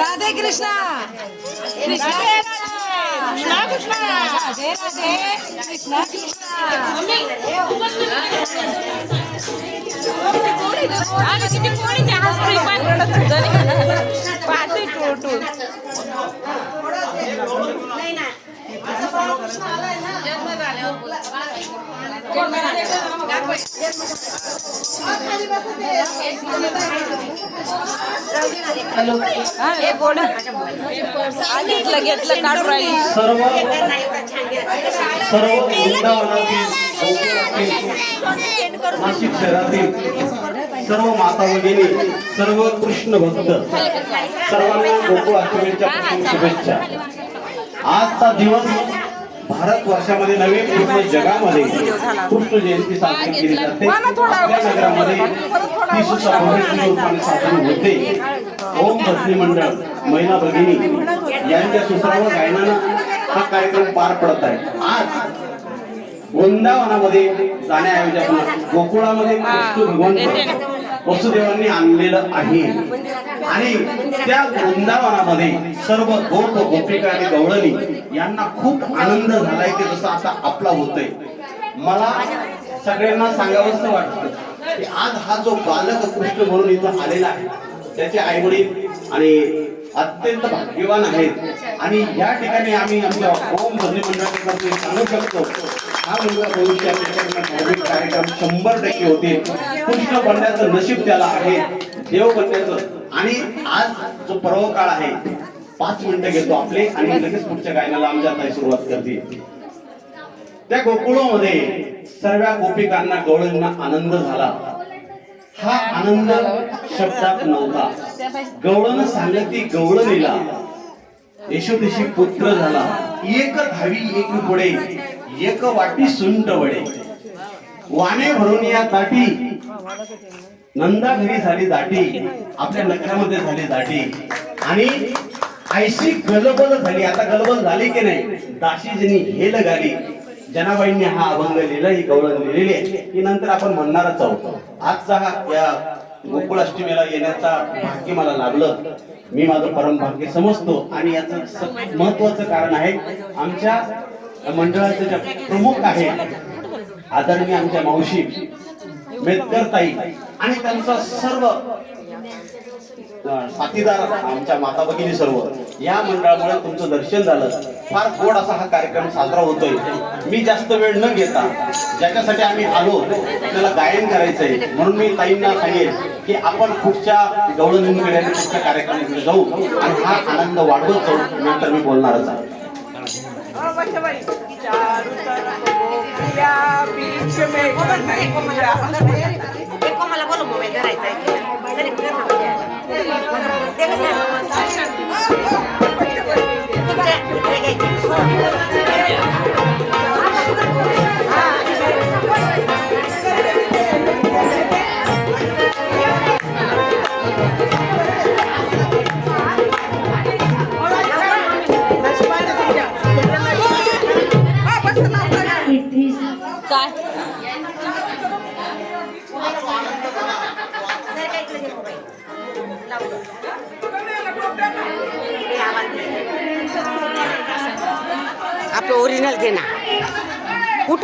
राधे कृष्णा कृष्णा कृष्णा कृष्णा राधे राधे कृष्णा अगं किती कोणी ते घेतलं राहिली. सर्व सर्व नाशिक शहरातील सर्व माता भगिनी सर्व कृष्ण भक्त सर्वांना गोकुळ अष्टमीच्या शुभेच्छा. आजचा दिवस भारत वर्षामध्ये नव्हे पूर्ण जगामध्ये. कृष्ण जयंती साजरी केली जाते. आपल्या नगरामध्ये रूपाने साजरी होते. ओम भजनी मंडळ महिला भगिनी यांच्या सुसराव गायनानं हा कार्यक्रम पार पडत आहे. आज वृंदावनामध्ये जाण्याऐवजी आपण गोकुळामध्ये कृष्ण भगवान वसुदेवांनी आणलेलं आहे. आणि त्या वृंदावनामध्ये सर्व गोप गोपिका आणि गवळणी यांना खूप आनंद झालाय की जसं आता आपला होतोय. मला सगळ्यांना सांगावंच वाटतं की आज हा जो बालक कृष्ण म्हणून इथं आलेला आहे त्याचे आई वडील आणि अत्यंत भाग्यवान आहेत. आणि या ठिकाणी आम्ही आमच्या ओम भजनी मंडळाकडे सांगू शकतो हा मुलगा भविष्यात कार्यक्रम शंभर टक्के होते कृष्ण बनण्याचं नशीब त्याला आहे. देव बनण्याचं आणि आज जो पर्व काळ आहे पाच मिनिटं घेतो आपले आणि लगेच पुढच्या गायनाला आमच्या आता सुरुवात करते त्या गोकुळामध्ये सर्व गोपिकांना गवळींना आनंद झाला. हा आनंद शब्दात नव्हता. गवळण सांगती गवळणीला यशोदेशी पुत्र झाला. एक धावी एक पुढे. एक वाटी सुंट वडे. वाणे भरून या ताटी. नंदा घरी झाली दाटी. आपल्या नगरामध्ये झाली दाटी. आणि ऐशी गलबल झाली. आता गलबल झाली की नाही? दाशीजनी हेल घाली जनाबाईंनी हा अभंग लिहिला ही गौरव लिहिलेली आहे. की नंतर आपण म्हणणारच आहोत. आजचा हा या गोकुळाष्टमीला येण्याचा भाग्य मला लाभलं. मी माझं परम भाग्य समजतो. आणि याचं स- महत्वाचं कारण आहे आमच्या मंडळाचे ज्या प्रमुख आहेत आदरणीय आमच्या मावशी मेतकर ताई आणि त्यांचा सर्व साथीदार आमच्या माता भगिनी सर्व या मंडळामुळे तुमचं दर्शन झालं. फार गोड असा हा कार्यक्रम साजरा होतोय. मी जास्त वेळ न घेता ज्याच्यासाठी आम्ही आलो त्याला गायन करायचंय. म्हणून मी ताईंना सांगेन की आपण पुढच्या गवळणींकडे आणि पुढच्या कार्यक्रमाकडे जाऊ आणि हा आनंद वाढवत जाऊ नंतर मी बोलणारच आहे. मला बोल मोबाईल धरायचा आहे. काय? आपलं ओरिजिनल घे ना.